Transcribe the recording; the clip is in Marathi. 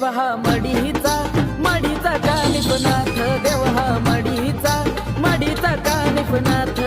देव हा मडीचा मडीचा कानिपनाथ देव हा मडीचा मडीचा कानिपनाथ